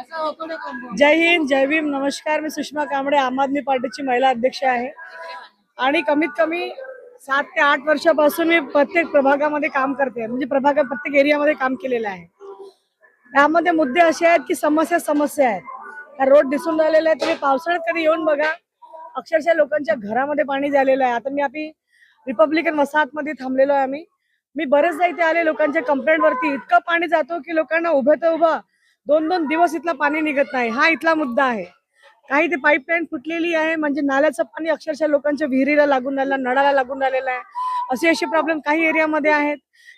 जय हिंद जय भीम. नमस्कार मी सुषमा कांबळे. आम आदमी पार्टीची महिला अध्यक्ष आहे. आणि कमीत कमी सात ते आठ वर्षापासून मी प्रत्येक प्रभागामध्ये काम करते. म्हणजे प्रभागात प्रत्येक एरियामध्ये काम केलेलं आहे. त्यामध्ये मुद्दे असे आहेत की समस्या समस्या आहेत. त्या रोड दिसून राहिलेले आहेत. तुम्ही पावसाळ्यात कधी येऊन बघा. अक्षरशः लोकांच्या घरामध्ये पाणी झालेलं आहे. आता मी आपली रिपब्लिकन वसाहतमध्ये थांबलेलो आहे आम्ही. मी बरेचदा इथे आले. लोकांच्या कंप्लेंट वरती इतकं पाणी जातो की लोकांना उभे तर उभं दोन दोन दिवस इथलं पाणी निघत नाही. हा इथला मुद्दा आहे. काही ते पाईपलाईन फुटलेली आहे. म्हणजे नाल्याचं पाणी अक्षरशः लोकांच्या विहिरीला लागून राहिलं नळाला लागून राहिलेलं आहे. असे असे प्रॉब्लेम काही एरियामध्ये आहेत.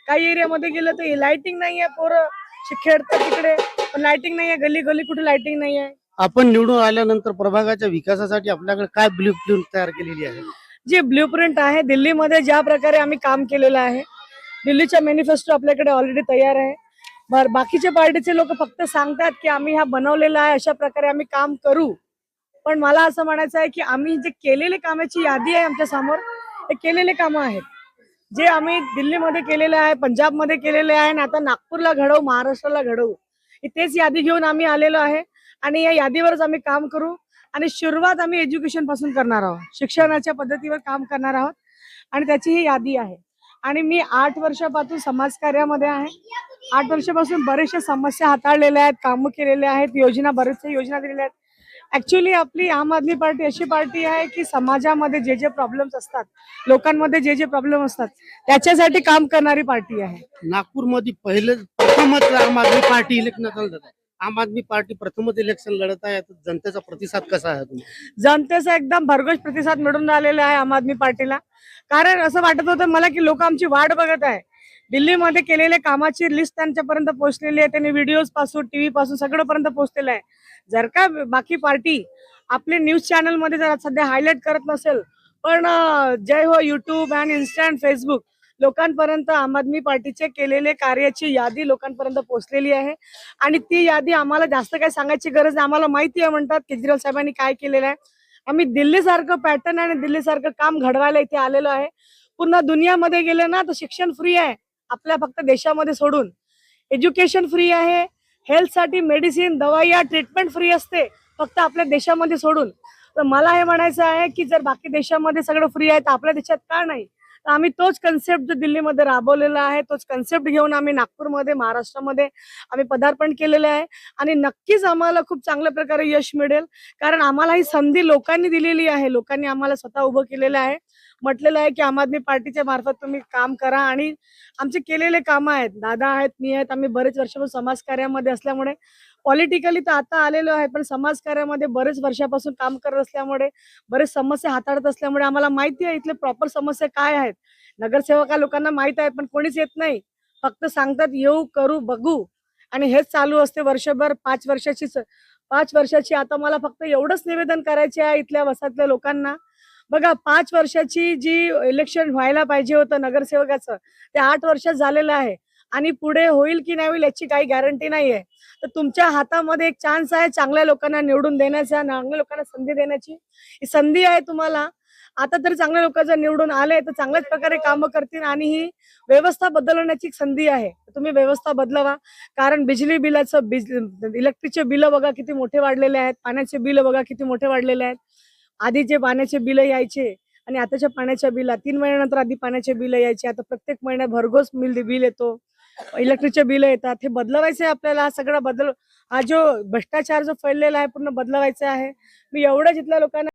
काही एरियामध्ये गेलं तर लाइटिंग नाही आहे पोरं. खेळतात तिकडे. पण लाइटिंग नाही आहे. गली गली कुठे लाइटिंग नाही आहे. आपण निवडून आल्यानंतर प्रभागाच्या विकासासाठी आपल्याकडे काय ब्ल्यू प्रिंट तयार केलेली आहे? जे ब्ल्यू प्रिंट आहे दिल्लीमध्ये ज्या प्रकारे आम्ही काम केलेलं आहे दिल्लीचा मॅनिफेस्टो आपल्याकडे ऑलरेडी तयार आहे. बर बाकीचे पार्टीचे लोक फक्त सांगतात की आम्ही हा बनवलेला आहे अशा प्रकारे आम्ही काम करू. पण मला असं म्हणायचं आहे की आम्ही जे केलेले कामाची यादी आहे आमच्यासमोर हे केलेले कामं आहेत. जे आम्ही दिल्लीमध्ये केलेले आहे पंजाबमध्ये केलेले आहे आणि आता नागपूरला घडवू महाराष्ट्राला घडवू तेच यादी घेऊन आम्ही आलेलो आहे. आणि या यादीवरच आम्ही काम करू आणि सुरुवात आम्ही एज्युकेशनपासून करणार आहोत. शिक्षणाच्या पद्धतीवर काम करणार आहोत आणि त्याची ही यादी आहे. आणि मी आठ वर्षापासून समाजकार्यामध्ये आहे. आठ वर्षापासून बरेचशा समस्या हाताळलेल्या आहेत कामं केलेले आहेत योजना बरेचशा योजना दिलेल्या आहेत. ऍक्च्युली आपली आम आदमी पार्टी अशी पार्टी आहे की समाजामध्ये जे जे प्रॉब्लेम्स असतात लोकांमध्ये जे जे प्रॉब्लेम असतात त्याच्यासाठी काम करणारी पार्टी आहे. नागपूरमध्ये पहिले प्रथमच आम आदमी पार्टी इलेक्शन आम आदमी पार्टी प्रथमच इलेक्शन लढत आहे. तर जनतेचा प्रतिसाद कसा आहे तुम्ही जनतेचा एकदम भरघोस प्रतिसाद मिळून राहिलेला आहे आम आदमी पार्टीला. कारण असं वाटत होतं मला की लोक आमची वाट बघत आहे. दिल्लीमध्ये केलेल्या कामाची लिस्ट त्यांच्यापर्यंत पोहोचलेली आहे. त्यांनी व्हिडिओजपासून टीव्ही पासून सगळंपर्यंत पोहोचलेलं आहे. जर का बाकी पार्टी आपले न्यूज चॅनलमध्ये जर सध्या हायलाईट करत नसेल पण जय हो YouTube and Insta and Facebook लोकांपर्यंत आम आदमी पार्टीचे केलेले कार्याची यादी लोकांपर्यंत पोहोचलेली आहे. आणि ती यादी आम्हाला जास्त काही सांगायची गरज नाही. आम्हाला माहिती आहे म्हणतात केजरीवाल साहेबांनी काय केलेलं आहे. आम्ही दिल्लीसारखं पॅटर्न आणि दिल्लीसारखं काम घडवायला इथे आलेलो आहे. पुन्हा दुनियामध्ये गेले ना तर शिक्षण फ्री आहे. आपल्या फक्त देशामध्ये सोडून. एज्युकेशन फ्री आहे. हेल्थसाठी मेडिसिन दवाई ट्रीटमेंट फ्री असते. फक्त आपल्या देशामध्ये सोडून. तर मला हे म्हणायचं आहे की जर बाकी देशामध्ये सगळं फ्री आहे तर आपल्या देशात का नाही? तर आम्ही तोच कन्सेप्ट जो दिल्लीमध्ये राबवलेला आहे तोच कन्सेप्ट घेऊन आम्ही नागपूरमध्ये महाराष्ट्रामध्ये आम्ही पदार्पण केलेले आहे. आणि नक्कीच आम्हाला खूप चांगल्या प्रकारे यश मिळेल. कारण आम्हाला ही संधी लोकांनी दिलेली आहे. लोकांनी आम्हाला स्वतः उभं केलेलं आहे. म्हटलेलं आहे की आम आदमी पार्टीच्या मार्फत तुम्ही काम करा. आणि आमचे केलेले कामं आहेत. दादा आहेत मी आहेत. आम्ही बरेच वर्षापासून समाजकार्यामध्ये असल्यामुळे पॉलिटिकली तर आता आलेलो आहे पण समाजकार्यामध्ये बरेच वर्षापासून काम करत असल्यामुळे बरेच समस्या हाताळत असल्यामुळे आम्हाला माहिती आहे इथले प्रॉपर समस्या काय आहेत. नगरसेवका लोकांना माहीत आहे पण कोणीच येत नाही. फक्त सांगतात येऊ करू बघू. आणि हेच चालू असते वर्षभर पाच वर्षाची पाच वर्षाची आता मला फक्त एवढंच निवेदन करायचे आहे इथल्या वसातल्या लोकांना. बघा पाच वर्षाची जी इलेक्शन व्हायला पाहिजे होतं नगरसेवकाचं ते आठ वर्षात झालेलं आहे. आणि पुढे होईल की नाही होईल याची काही गॅरंटी नाही तर तुमच्या हातामध्ये एक चान्स आहे चांगल्या लोकांना निवडून देण्याचा चांगल्या लोकांना संधी देण्याची. ही संधी आहे तुम्हाला. आता तर चांगल्या लोक जर निवडून आले तर चांगल्याच प्रकारे कामं करतील आणि ही व्यवस्था बदलवण्याची संधी आहे. तुम्ही व्यवस्था बदलवा. कारण बिजली बिलाचं बिज इलेक्ट्रिकचे बिल बघा किती मोठे वाढलेले आहेत. पाण्याचे बिल बघा किती मोठे वाढलेले आहेत. आधी जे पाण्याचे बिल यायचे आणि आताच्या पाण्याच्या बिला तीन महिन्यानंतर आधी पाण्याचे बिल यायचे. आता प्रत्येक महिन्यात भरघोस बिल बिल येतो. इलेक्ट्रिकचे बिल येतात. हे बदलवायचे आपल्याला हा सगळा बदल हा जो भ्रष्टाचार जो फैललेला आहे पूर्ण बदलवायचा आहे. मी एवढं जिथल्या लोकांना